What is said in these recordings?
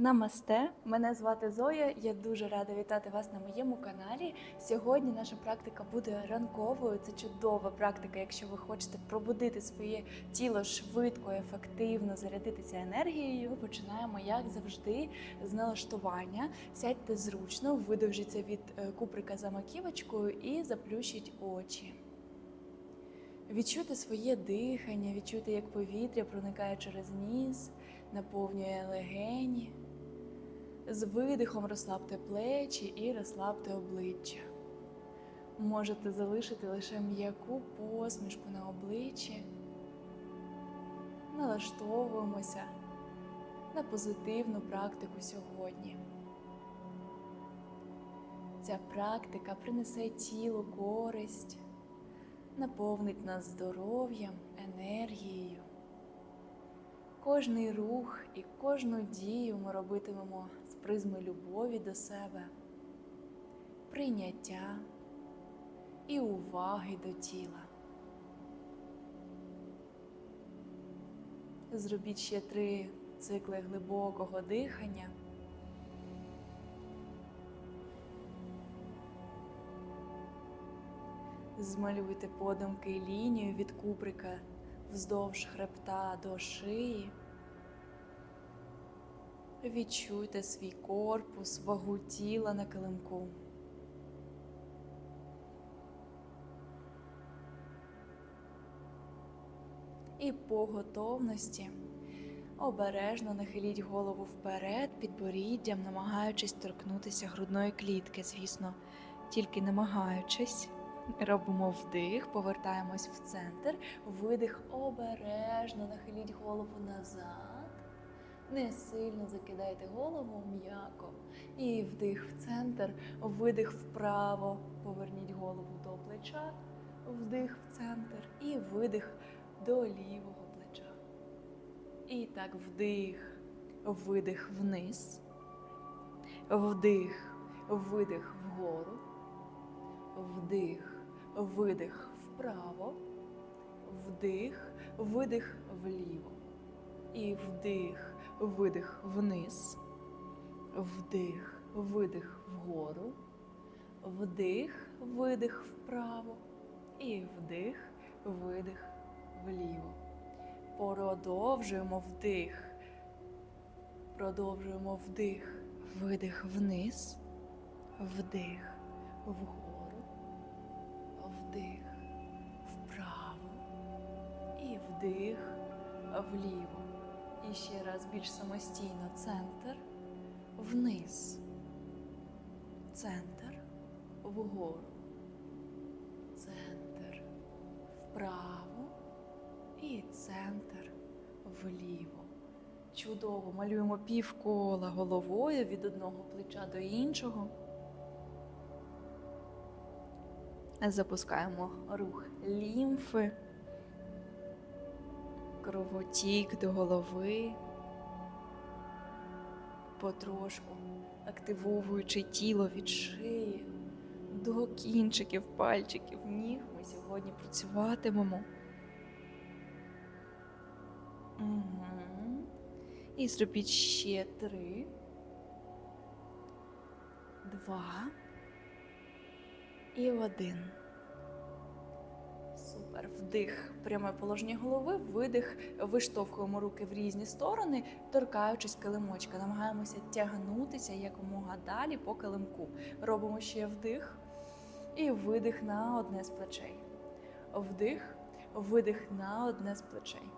Намасте, мене звати Зоя. Я дуже рада вітати вас на моєму каналі. Сьогодні наша практика буде ранковою. Це чудова практика, якщо ви хочете пробудити своє тіло швидко, ефективно, зарядитися енергією. Починаємо, як завжди, з налаштування. Сядьте зручно, видовжіться від е, куприка за маківочкою і заплющіть очі. Відчуйте своє дихання, відчуйте, як повітря проникає через ніс, наповнює легені. З видихом розслабте плечі і розслабте обличчя. Можете залишити лише м'яку посмішку на обличчі. Налаштовуємося на позитивну практику сьогодні. Ця практика принесе тілу користь, наповнить нас здоров'ям, енергією. Кожний рух і кожну дію ми робитимемо призми любові до себе, прийняття і уваги до тіла. Зробіть ще три цикли глибокого дихання. Змалюйте подумки лінію від куприка вздовж хребта до шиї. Відчуйте свій корпус, вагу тіла на килимку. І по готовності обережно нахиліть голову вперед підборіддям, намагаючись торкнутися грудної клітки, звісно, тільки намагаючись. Робимо вдих, повертаємось в центр, видих обережно, нахиліть голову назад. Не сильно закидайте голову м'яко. І вдих в центр, видих вправо, поверніть голову до плеча, вдих в центр і видих до лівого плеча. І так вдих, видих вниз, вдих, видих вгору, вдих, видих вправо, вдих, видих вліво. І вдих, видих вниз, вдих, видих вгору, вдих, видих вправо і вдих, видих вліво. Продовжуємо вдих. Продовжуємо вдих, видих вниз, вдих вгору, вдих вправо і вдих вліво. І ще раз більш самостійно центр, вниз, центр, вгору, центр, вправо і центр вліво. Чудово малюємо півкола головою від одного плеча до іншого. Запускаємо рух лімфи, кровотік до голови, потрошку активовуючи тіло від шиї до кінчиків пальчиків ніг. Ми сьогодні працюватимемо. Угу. І зробіть ще три, два і один. Супер. Вдих, пряме положення голови, видих, виштовхуємо руки в різні сторони, торкаючись килимочка. Намагаємося тягнутися якомога далі по килимку. Робимо ще вдих і видих на одне з плечей. Вдих, видих на одне з плечей.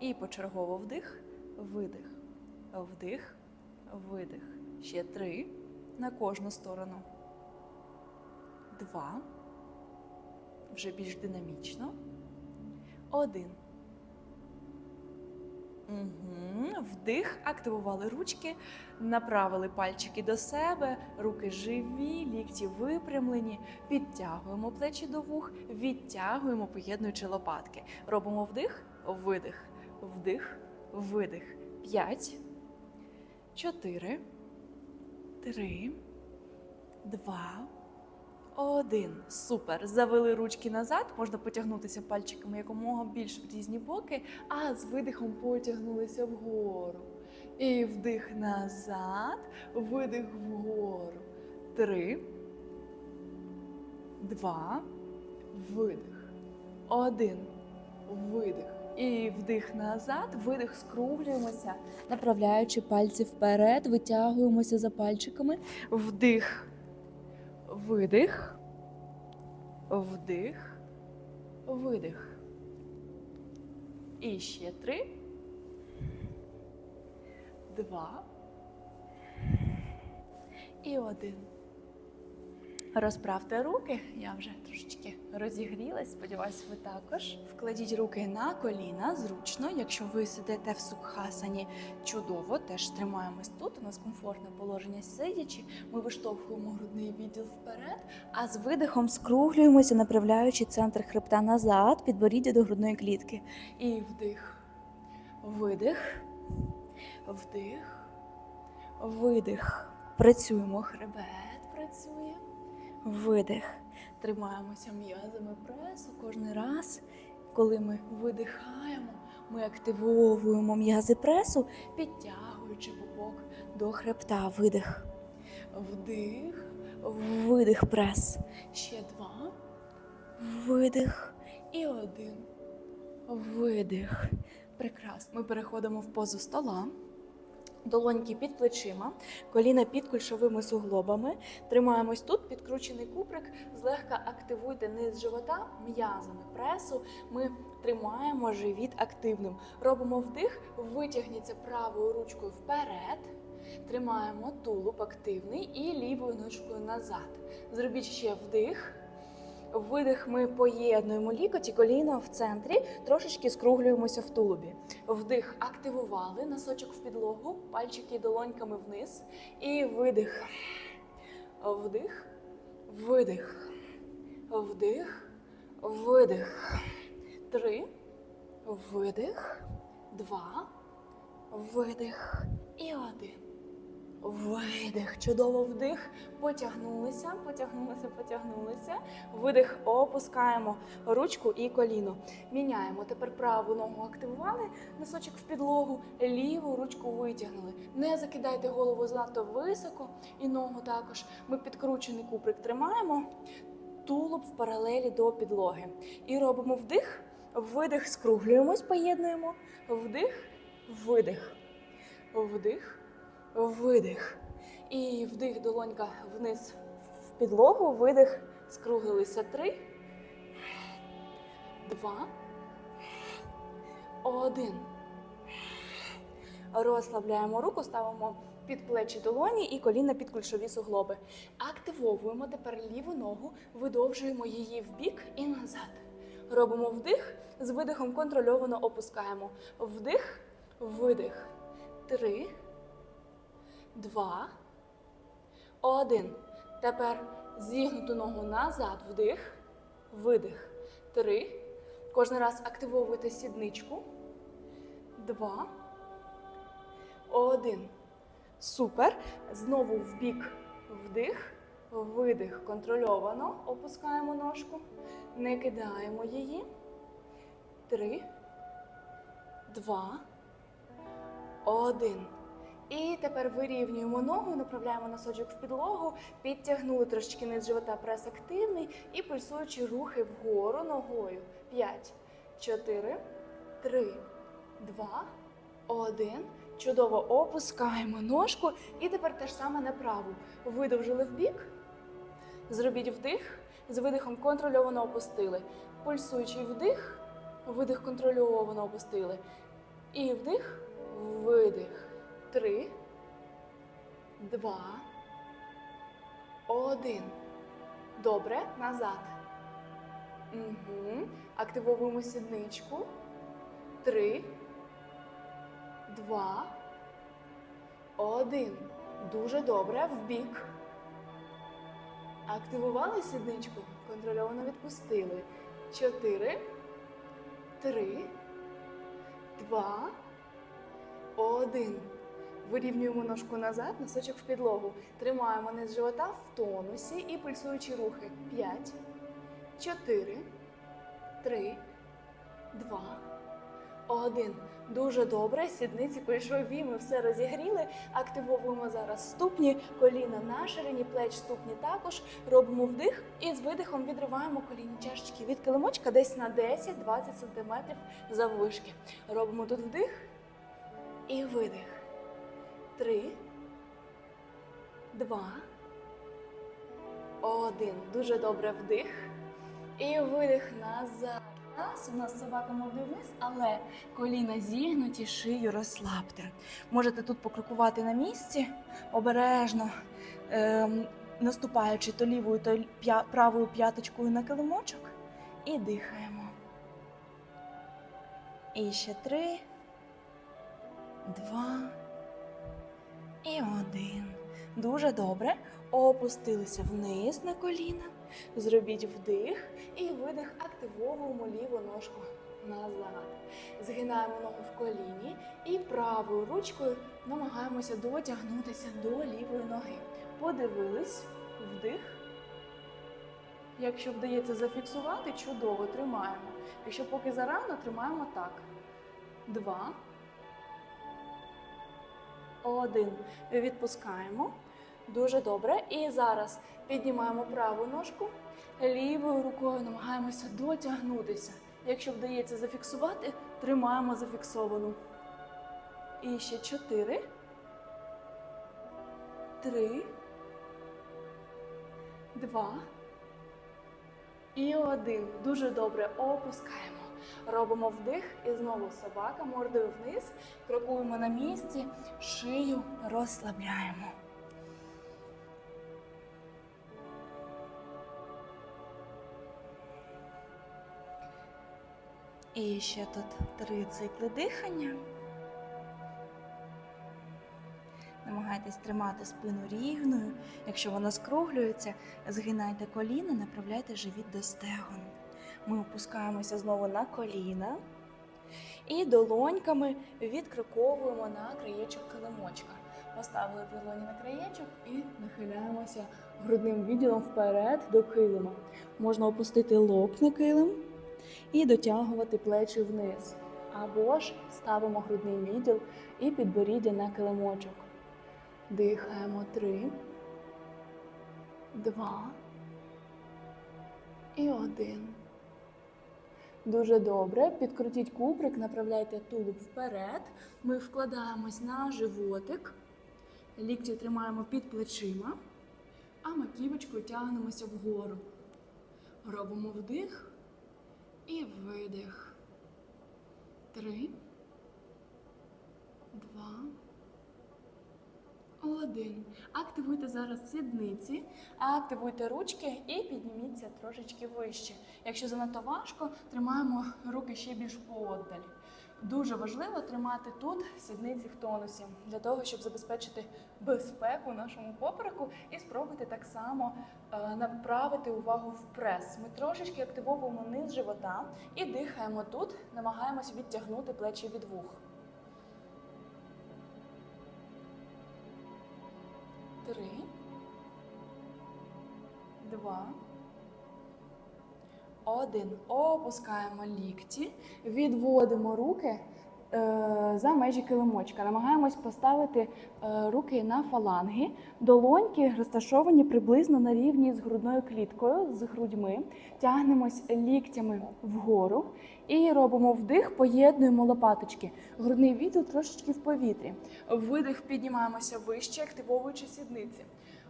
І почергово вдих, видих, вдих, видих. Ще три на кожну сторону. Два. Вже більш динамічно. Один. Угу. Вдих. Активували ручки, направили пальчики до себе, руки живі, лікті випрямлені. Підтягуємо плечі до вух, відтягуємо, поєднуючи лопатки. Робимо вдих, видих, вдих, видих. П'ять, чотири, три, два. Один. Супер. Завели ручки назад. Можна потягнутися пальчиками якомога більш в різні боки, а з видихом потягнулися вгору. І вдих назад, видих вгору. Три, два, видих. Один. Видих. І вдих назад, видих, скруглюємося, направляючи пальці вперед, витягуємося за пальчиками. Вдих, видих, вдих, видих. І ще три. Два. І один. Розправте руки. Я вже трошечки розігрілась. Сподіваюсь, ви також. Вкладіть руки на коліна зручно. Якщо ви сидите в сукхасані, чудово, теж тримаємось тут. У нас комфортне положення сидячи. Ми виштовхуємо грудний відділ вперед, а з видихом скруглюємося, направляючи центр хребта назад, підборіддя до грудної клітки. І вдих, видих, вдих, видих. Працюємо хребет, працює. Видих. Тримаємося м'язами пресу кожен раз. Коли ми видихаємо, ми активовуємо м'язи пресу, підтягуючи пупок до хребта. Видих. Вдих, видих прес. Ще два. Видих. І один. Видих. Прекрасно. Ми переходимо в позу стола. Долоньки під плечима, коліна під кульшовими суглобами. Тримаємось тут, підкручений куприк. Злегка активуйте низ живота м'язами пресу. Ми тримаємо живіт активним. Робимо вдих, витягніться правою ручкою вперед. Тримаємо тулуб активний і лівою ножкою назад. Зробіть ще вдих. Видих ми поєднуємо лікоті, коліно в центрі, трошечки скруглюємося в тулубі. Вдих активували, носочок в підлогу, пальчики долоньками вниз. І видих. Вдих, видих, вдих, видих. Три. Видих, два, видих і один. Видих. Чудово вдих. Потягнулися, потягнулися, потягнулися. Видих, опускаємо ручку і коліно. Міняємо. Тепер праву ногу активували, носочок в підлогу, ліву ручку витягнули. Не закидайте голову занадто високо і ногу також. Ми підкручений куприк тримаємо, тулуб в паралелі до підлоги. І робимо вдих, видих, скруглюємось, поєднуємо. Вдих, видих. Вдих видих. І вдих, долонька вниз в підлогу, видих, скруглилися. Три, два, один. Розслабляємо руку, ставимо під плечі долоні і коліна під кульшові суглоби. Активовуємо тепер ліву ногу, видовжуємо її вбік і назад. Робимо вдих, з видихом контрольовано опускаємо. Вдих, видих. Три два, один. Тепер зігнуту ногу назад, вдих, видих. Три. Кожен раз активовуйте сідничку. Два. Один. Супер. Знову в бік вдих, видих. Контрольовано. Опускаємо ножку. Не кидаємо її. Три. Два. Один. І тепер вирівнюємо ногу, направляємо носочок в підлогу, підтягнули трошечки низ живота, прес активний і пульсуючі рухи вгору ногою. П'ять, чотири, три, два, один. Чудово опускаємо ножку. І тепер те ж саме на праву. Видовжили вбік. Зробіть вдих. З видихом контрольовано опустили. Пульсуючий вдих, видих контрольовано опустили. І вдих, видих. Три, два, один. Добре, назад. Угу. Активовуємо сідничку. Три, два, один. Дуже добре. Вбік. Активували сідничку. Контрольовано відпустили. Чотири, три, два, один. Вирівнюємо ножку назад, носочок в підлогу. Тримаємо низ живота в тонусі і пульсуючі рухи. П'ять, чотири, три, два, Один. Дуже добре. Сідниці кульшові. Ми все розігріли. Активовуємо зараз ступні, коліна на ширині, плеч, ступні також. Робимо вдих і з видихом відриваємо колінні чашечки від килимочка десь на 10-20 см заввишки. Робимо тут вдих і видих. Три. Два. Один. Дуже добре вдих. І видих назад. Раз, у нас собака мордою вниз, але коліна зігнуті, шию розслабте. Можете тут покрокувати на місці, обережно ем, наступаючи то лівою, то правою п'яточкою на килимочок. І дихаємо. І ще три, два і один. Дуже добре. Опустилися вниз на коліна. Зробіть вдих і видих. Активовуємо ліву ножку назад. Згинаємо ногу в коліні і правою ручкою намагаємося дотягнутися до лівої ноги. Подивились, вдих. Якщо вдається зафіксувати, чудово тримаємо. Якщо поки зарано, тримаємо так. Два. Один. Відпускаємо. Дуже добре. І зараз піднімаємо праву ножку. Лівою рукою намагаємося дотягнутися. Якщо вдається зафіксувати, тримаємо зафіксовану. І ще чотири. Три. Два. І один. Дуже добре опускаємо. Робимо вдих і знову собака мордою вниз. Крокуємо на місці, шию розслабляємо. І ще тут три цикли дихання. Намагайтесь тримати спину рівною. Якщо вона скруглюється, згинайте коліна, направляйте живіт до стегон. Ми опускаємося знову на коліна і долоньками відкриковуємо на краєчок килимочка. Поставили долоні на краєчок і нахиляємося грудним відділом вперед до килима. Можна опустити лоб на килим і дотягувати плечі вниз. Або ж ставимо грудний відділ і підборіддя на килимочок. Дихаємо три, два і один. Дуже добре. Підкрутіть куприк, направляйте тулуб вперед. Ми вкладаємось на животик. Лікті тримаємо під плечима, а маківочкою тягнемося вгору. Робимо вдих і видих. Три. Два. Один. Активуйте зараз сідниці, активуйте ручки і підніміться трошечки вище. Якщо занадто важко, тримаємо руки ще більш поодаль. Дуже важливо тримати тут сідниці в тонусі для того, щоб забезпечити безпеку нашому попереку і спробуйте так само е, направити увагу в прес. Ми трошечки активовуємо низ живота і дихаємо тут, намагаємось відтягнути плечі від вух. Два. Один. Опускаємо лікті, відводимо руки е, за межі килимочка. Намагаємось поставити е, руки на фаланги. Долоньки розташовані приблизно на рівні з грудною кліткою, з грудьми. Тягнемось ліктями вгору і робимо вдих, поєднуємо лопаточки. Грудний відділ трошечки в повітрі. Видих піднімаємося вище, активовуючи сідниці.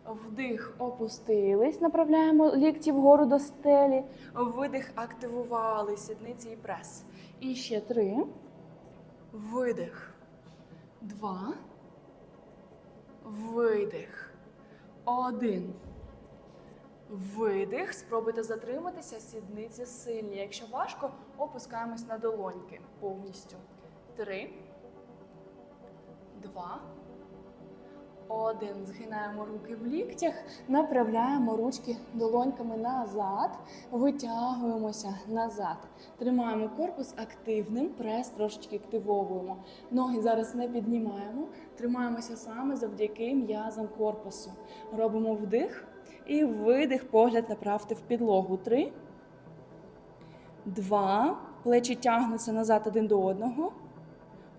Вдих опустились, направляємо лікті вгору до стелі. Видих активували сідниці і прес. І ще три. Видих. Два. Видих. Один. Видих. Спробуйте затриматися, сідниці сильні. Якщо важко, опускаємось на долоньки повністю. Три. Два. Один. Згинаємо руки в ліктях, направляємо ручки долоньками назад, витягуємося назад. Тримаємо корпус активним, прес трошечки активовуємо. Ноги зараз не піднімаємо, тримаємося саме завдяки м'язам корпусу. Робимо вдих і видих, погляд направте в підлогу. Три, два. Плечі тягнуться назад один до одного.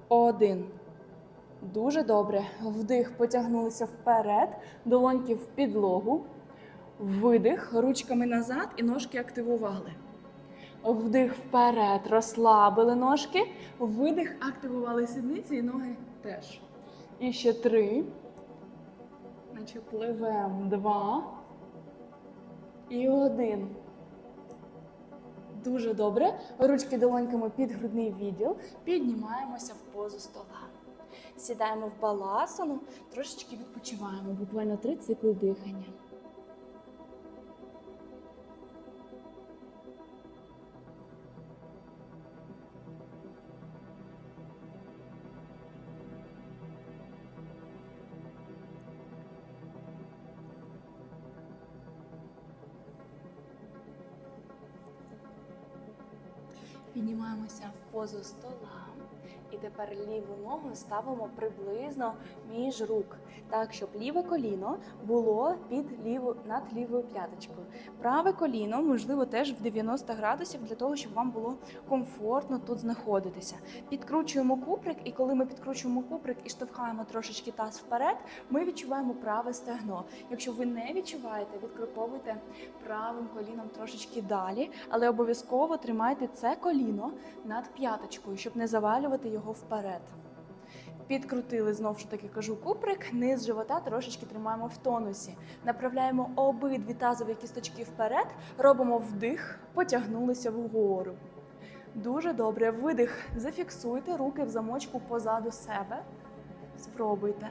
Один. Дуже добре. Вдих, потягнулися вперед, долоньки в підлогу. Видих, ручками назад і ножки активували. Вдих вперед, розслабили ножки. Видих, активували сідниці і ноги теж. І ще три. Наче пливем. Два. І один. Дуже добре. Ручки долоньками під грудний відділ. Піднімаємося в позу стола. Сідаємо в баласану, трошечки відпочиваємо, буквально три цикли дихання. Піднімаємося в позу стола. І тепер ліву ногу ставимо приблизно між рук, так щоб ліве коліно було під ліву над лівою п'яточкою. Праве коліно, можливо, теж в 90 градусів для того, щоб вам було комфортно тут знаходитися. Підкручуємо куприк, і коли ми підкручуємо куприк і штовхаємо трошечки таз вперед, ми відчуваємо праве стегно. Якщо ви не відчуваєте, відкроковуйте правим коліном трошечки далі, але обов'язково тримайте це коліно над п'яточкою, щоб не завалювати його вперед. Підкрутили знову ж таки кажу куприк, низ живота трошечки тримаємо в тонусі. Направляємо обидві тазові кісточки вперед, робимо вдих, потягнулися вгору. Дуже добре. Видих. Зафіксуйте руки в замочку позаду себе. Спробуйте.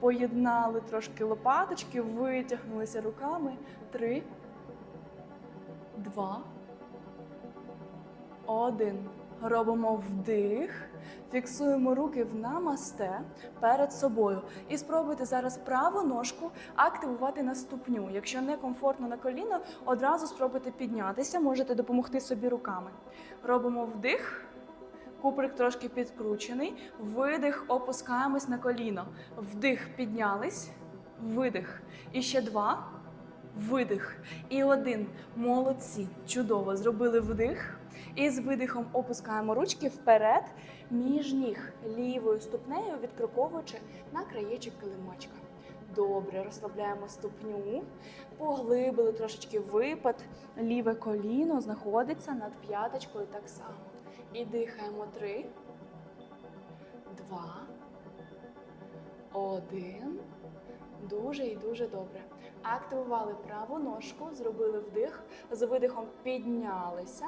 Поєднали трошки лопаточки, витягнулися руками. Три, два, один. Робимо вдих, фіксуємо руки в намасте перед собою. І спробуйте зараз праву ножку активувати на ступню. Якщо не комфортно на коліно, одразу спробуйте піднятися, можете допомогти собі руками. Робимо вдих, куприк трошки підкручений. Видих, опускаємось на коліно. Вдих, піднялись, видих. І ще два. Видих. І один. Молодці. Чудово. Зробили вдих. І з видихом опускаємо ручки вперед, між ніг лівою ступнею, відкроковуючи на краєчок килимочка. Добре, розслабляємо ступню, поглибили трошечки випад. Ліве коліно знаходиться над п'яточкою так само. І дихаємо три, два, один. Дуже і дуже добре. Активували праву ножку, зробили вдих, з видихом піднялися.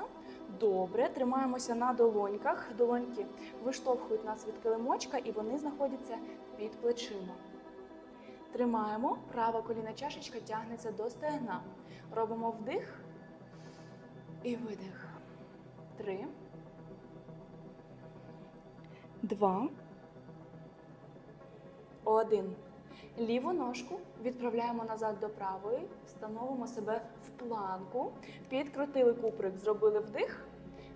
Добре, тримаємося на долоньках. Долоньки виштовхують нас від килимочка і вони знаходяться під плечима. Тримаємо, права коліна чашечка тягнеться до стегна. Робимо вдих і видих. Три. Два. Один. Ліву ножку відправляємо назад до правої, становимо себе в планку, підкрутили куприк, зробили вдих,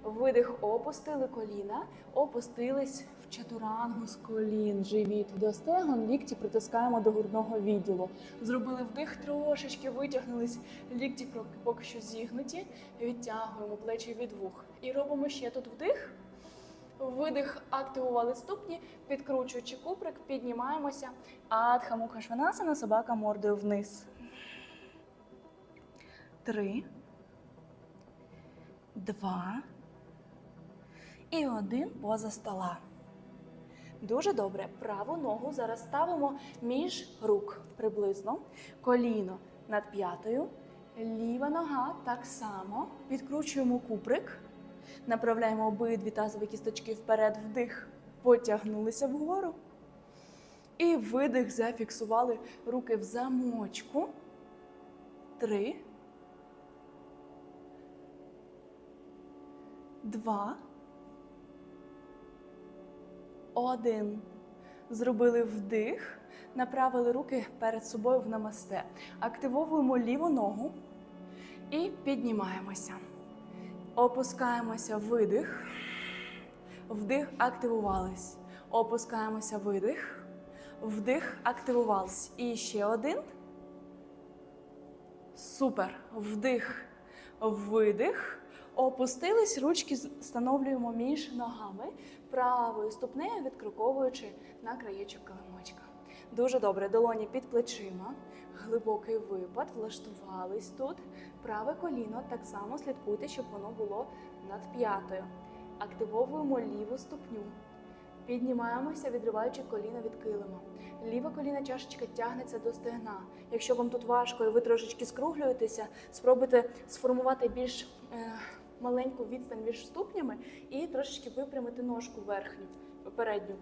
видих, опустили коліна, опустились в чатурангу з колін, живіт до стегон, лікті притискаємо до грудного відділу. Зробили вдих, трошечки витягнулись, лікті поки що зігнуті, відтягуємо плечі від вух. І робимо ще тут вдих. Видих, активували ступні, підкручуючи куприк, піднімаємося. Адха шванасана, собака мордою вниз. Три. Два. І один поза стола. Дуже добре. Праву ногу зараз ставимо між рук приблизно. Коліно над п'ятою. Ліва нога так само. Підкручуємо куприк. Направляємо обидві тазові кісточки вперед, вдих, потягнулися вгору. І видих, зафіксували руки в замочку. Три. Два. Один. Зробили вдих. Направили руки перед собою в намасте. Активовуємо ліву ногу і піднімаємося. Опускаємося видих. Вдих, активувались. Опускаємося видих. Вдих, активувались. І ще один. Супер. Вдих, видих. Опустились, ручки встановлюємо між ногами, правою ступнею відкроковуючи на краєчок килимочка. Дуже добре. Долоні під плечима. Глибокий випад, влаштувались тут. Праве коліно так само слідкуйте, щоб воно було над п'ятою. Активовуємо ліву ступню. Піднімаємося, відриваючи коліно від килима. Ліва коліна чашечка тягнеться до стегна. Якщо вам тут важко і ви трошечки скруглюєтеся, спробуйте сформувати більш е, маленьку відстань між ступнями і трошечки випрямити ножку верхню, передню.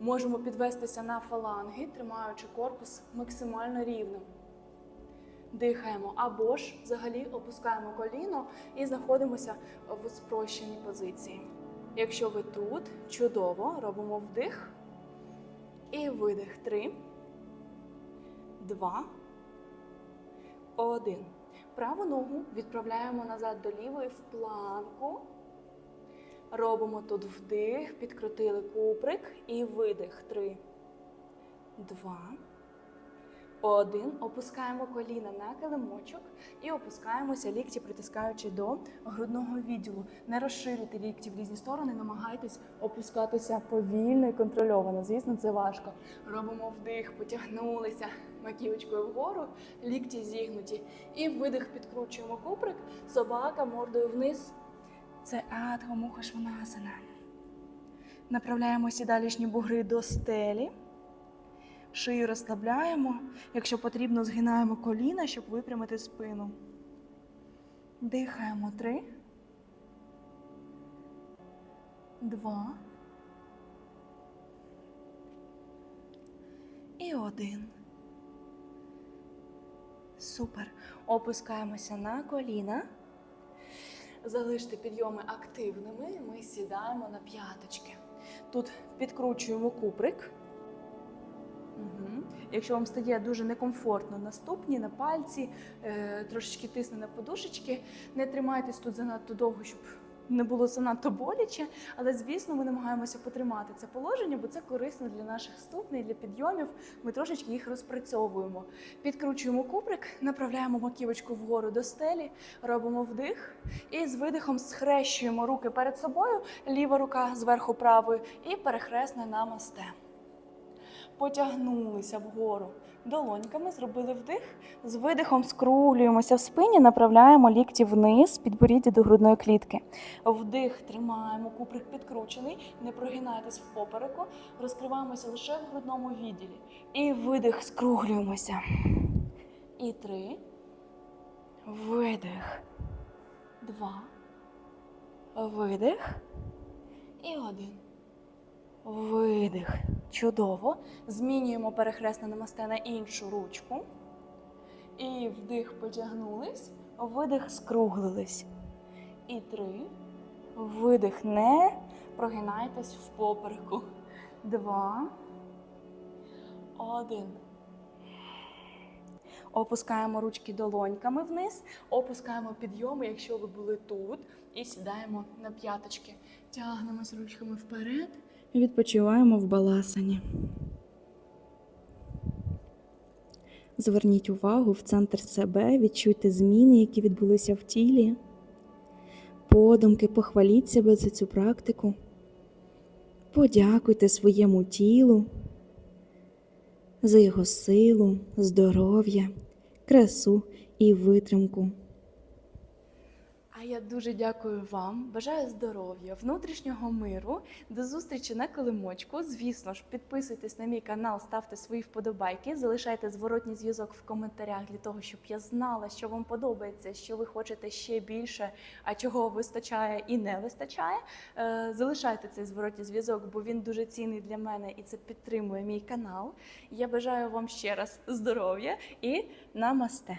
Можемо підвестися на фаланги, тримаючи корпус максимально рівним. Дихаємо або ж взагалі опускаємо коліно і знаходимося в спрощеній позиції. Якщо ви тут, чудово, робимо вдих і видих. Три, два, один. Праву ногу відправляємо назад до лівої в планку. Робимо тут вдих, підкрутили куприк і видих. Три, два, один. Опускаємо коліна на килимочок і опускаємося лікті, притискаючи до грудного відділу. Не розширюйте лікті в різні сторони, намагайтесь опускатися повільно і контрольовано. Звісно, це важко. Робимо вдих, потягнулися маківочкою вгору, лікті зігнуті. І видих підкручуємо куприк, собака мордою вниз. Це Адга Муха Шванасана. Направляємо сідалішні бугри до стелі. Шию розслабляємо. Якщо потрібно, згинаємо коліна, щоб випрямити спину. Дихаємо. Три. Два. І один. Супер. Опускаємося на коліна. Залиште підйоми активними. Ми сідаємо на п'яточки. Тут підкручуємо куприк. Угу. Якщо вам стає дуже некомфортно на ступні, на пальці, е, трошечки тисне на подушечки, не тримайтесь тут занадто довго, щоб не було занадто боляче. Але, звісно, ми намагаємося потримати це положення, бо це корисно для наших ступней, для підйомів. Ми трошечки їх розпрацьовуємо. Підкручуємо куприк, направляємо маківочку вгору до стелі, робимо вдих і з видихом схрещуємо руки перед собою, ліва рука зверху правої і перехресне намасте потягнулися вгору долоньками, зробили вдих. З видихом скруглюємося в спині, направляємо лікті вниз, підборіддя до грудної клітки. Вдих, тримаємо, куприк підкручений, не прогинайтесь в попереку, розкриваємося лише в грудному відділі. І видих, скруглюємося. І три. Видих. Два. Видих. І один. Видих. Чудово. Змінюємо перехресне намасте на іншу ручку. І вдих потягнулись, видих скруглились. І три. Видих не прогинайтесь в попереку. Два. Один. Опускаємо ручки долоньками вниз, опускаємо підйоми, якщо ви були тут, і сідаємо на п'яточки. Тягнемось ручками вперед. Відпочиваємо в баласані. Зверніть увагу в центр себе, відчуйте зміни, які відбулися в тілі. Подумки похваліть себе за цю практику. Подякуйте своєму тілу за його силу, здоров'я, красу і витримку. А я дуже дякую вам. Бажаю здоров'я, внутрішнього миру. До зустрічі на килимочку. Звісно ж, підписуйтесь на мій канал, ставте свої вподобайки, залишайте зворотній зв'язок в коментарях для того, щоб я знала, що вам подобається, що ви хочете ще більше, а чого вистачає і не вистачає. Е, Залишайте цей зворотній зв'язок, бо він дуже цінний для мене і це підтримує мій канал. Я бажаю вам ще раз здоров'я і намасте.